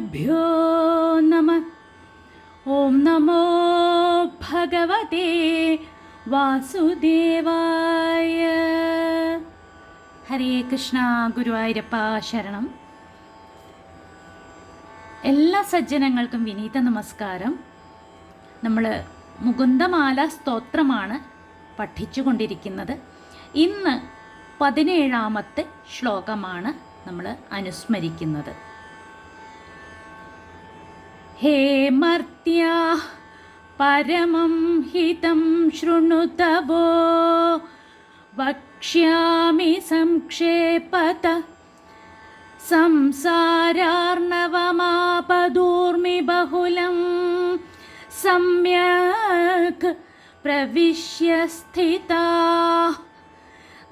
ശ്രീഗുരുഭ്യോ നമ ഓം നമോ ഭഗവതേ വാസുദേവായ ഹരേ കൃഷ്ണ ഗുരുവായൂരപ്പ ശരണം എല്ലാ സജ്ജനങ്ങൾക്കും വിനീത നമസ്കാരം നമ്മൾ മുകുന്ദമാല സ്തോത്രമാണ് പഠിച്ചുകൊണ്ടിരിക്കുന്നത് ഇന്ന് പതിനേഴാമത്തെ ശ്ലോകമാണ് നമ്മൾ അനുസ്മരിക്കുന്നത് हे मर्त्या परमं हितं शृणुतवो। वक्ष्यामि संक्षेपत संसारार्णवमापदूर्मि बहुलं। सम्यक् प्रविश्य स्थिता।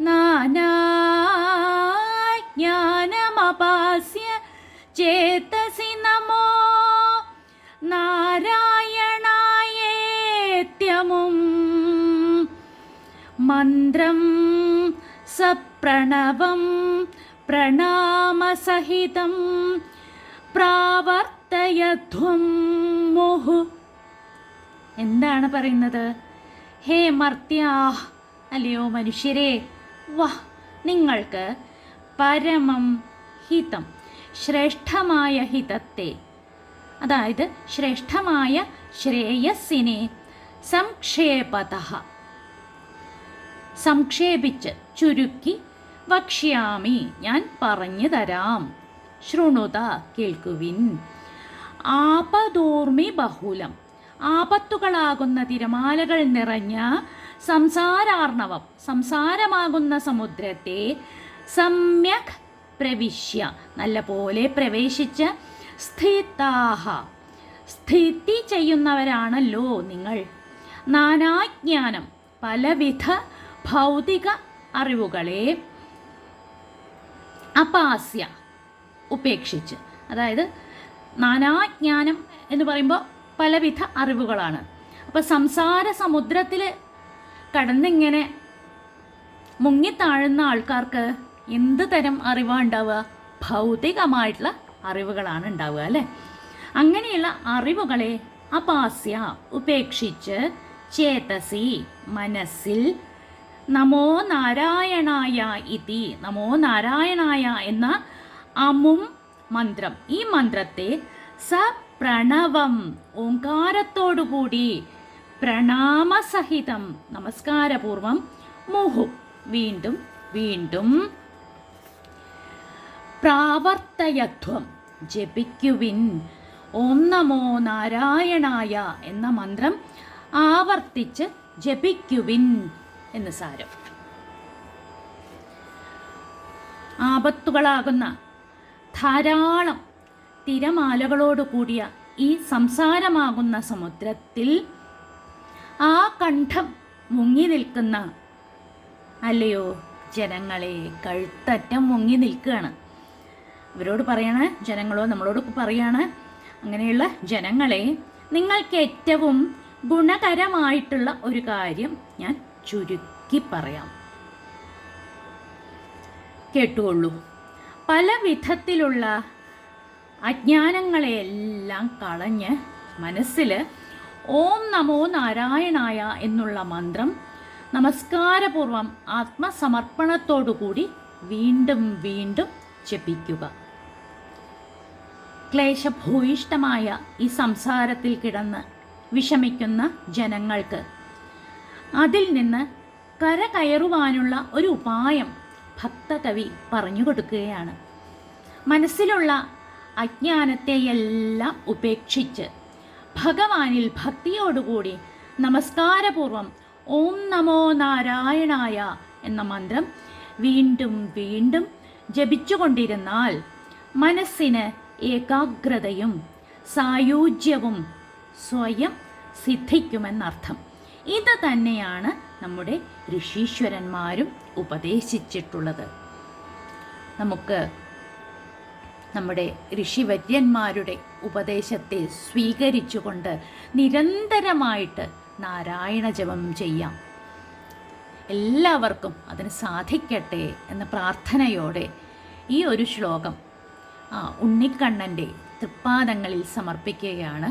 नाना മന്ത്രമും മന്ത്രം സപ്രണവം പ്രണാമസഹിതം പ്രാവർത്തയധ്വം മുഹു. എന്താണ് പറയുന്നത്? ഹേ മർത്യാ അല്ലയോ മനുഷ്യരെ വഹ് നിങ്ങൾക്ക് പരമം ഹിതം ശ്രേഷ്ഠമായ ഹിതത്തെ അതായത് ശ്രേഷ്ഠമായ ശ്രേയസ്സിനെ സംക്ഷേപത. സംക്ഷേപിച്ച് ചുരുക്കി വക്ഷ്യാമി ഞാൻ പറഞ്ഞു തരാം ശൃണുത കേൾക്കുവിൻ. ആപദൂർമി ബഹുലം. ആപത്തുകളാകുന്ന തിരമാലകൾ നിറഞ്ഞ സംസാരാർണവം. സംസാരമാകുന്ന സമുദ്രത്തെ സമ്യക് പ്രവിശ്യ. നല്ലപോലെ പ്രവേശിച്ച് സ്ഥിതാഹ. സ്ഥിതി ചെയ്യുന്നവരാണല്ലോ നിങ്ങൾ. നാനാജ്ഞാനം പലവിധ ഭൗതിക അറിവുകളെ അപാസ്യ ഉപേക്ഷിച്ച്. അതായത് നാനാജ്ഞാനം എന്ന് പറയുമ്പോൾ പലവിധ അറിവുകളാണ്. അപ്പോൾ സംസാര സമുദ്രത്തിൽ കടന്നിങ്ങനെ മുങ്ങിത്താഴുന്ന ആൾക്കാർക്ക് എന്ത് തരം അറിവാണ് ഉണ്ടാവുക? ഭൗതികമായിട്ടുള്ള അറിവുകളാണ് ഉണ്ടാവുക അല്ലേ? അങ്ങനെയുള്ള അറിവുകളെ അപാസ്യ ഉപേക്ഷിച്ച് ചേതസി മനസ്സിൽ നമോ നാരായണായ ഇതി നമോ നാരായണായ എന്ന അമും മന്ത്രം. ഈ മന്ത്രത്തെ സ പ്രണവം ഓങ്കാരത്തോടുകൂടി പ്രണാമസഹിതം നമസ്കാരപൂർവം മുഹു. വീണ്ടും വീണ്ടും പ്രാവർത്തയത്വം ജപിക്കുവിൻ. ഓം നമോ നാരായണായ എന്ന മന്ത്രം ആവർത്തിച്ച് ജപിക്കുവിൻ എന്ന് സാരം. ആപത്തുകളാകുന്ന ധാരാളം തിരമാലകളോട് കൂടിയ ഈ സംസാരമാകുന്ന സമുദ്രത്തിൽ ആ കണ്ഠം മുങ്ങി നിൽക്കുന്ന അല്ലയോ ജനങ്ങളെ കഴുത്തറ്റം മുങ്ങി നിൽക്കുകയാണ്. അവരോട് പറയണ ജനങ്ങളോ നമ്മളോട് പറയാണ് അങ്ങനെയുള്ള ജനങ്ങളെ നിങ്ങൾക്ക് ഏറ്റവും ഗുണകരമായിട്ടുള്ള ഒരു കാര്യം ഞാൻ ചുരുക്കി പറയാം. കേട്ടുകൊള്ളൂ. പല വിധത്തിലുള്ള അജ്ഞാനങ്ങളെയെല്ലാം കളഞ്ഞ് മനസ്സിൽ ഓം നമോ നാരായണായ എന്നുള്ള മന്ത്രം നമസ്കാരപൂർവം ആത്മസമർപ്പണത്തോടുകൂടി വീണ്ടും വീണ്ടും ജപിക്കുക. ക്ലേശഭൂയിഷ്ടമായ ഈ സംസാരത്തിൽ കിടന്ന് വിഷമിക്കുന്ന ജനങ്ങൾക്ക്. അതിൽ നിന്ന് കരകയറുവാനുള്ള ഒരു ഉപായം ഭക്തകവി പറഞ്ഞു കൊടുക്കുകയാണ്. മനസ്സിലുള്ള അജ്ഞാനത്തെയെല്ലാം ഉപേക്ഷിച്ച് ഭഗവാനിൽ ഭക്തിയോടുകൂടി നമസ്കാരപൂർവം ഓം നമോ നാരായണായ എന്ന മന്ത്രം വീണ്ടും വീണ്ടും ജപിച്ചുകൊണ്ടിരുന്നാൽ മനസ്സിന് ഏകാഗ്രതയും സായുജ്യവും സ്വയം സിദ്ധിക്കുമെന്നർത്ഥം. ഇത് തന്നെയാണ് നമ്മുടെ ഋഷീശ്വരന്മാരും ഉപദേശിച്ചിട്ടുള്ളത്. നമുക്ക് നമ്മുടെ ഋഷിവര്യന്മാരുടെ ഉപദേശത്തെ സ്വീകരിച്ചുകൊണ്ട് നിരന്തരമായിട്ട് നാരായണ ജപം ചെയ്യാം. എല്ലാവർക്കും അതിന് സാധിക്കട്ടെ എന്ന പ്രാർത്ഥനയോടെ ഈ ഒരു ശ്ലോകം ഉണ്ണിക്കണ്ണന്റെ തൃപ്പാദങ്ങളിൽ സമർപ്പിക്കുകയാണ്.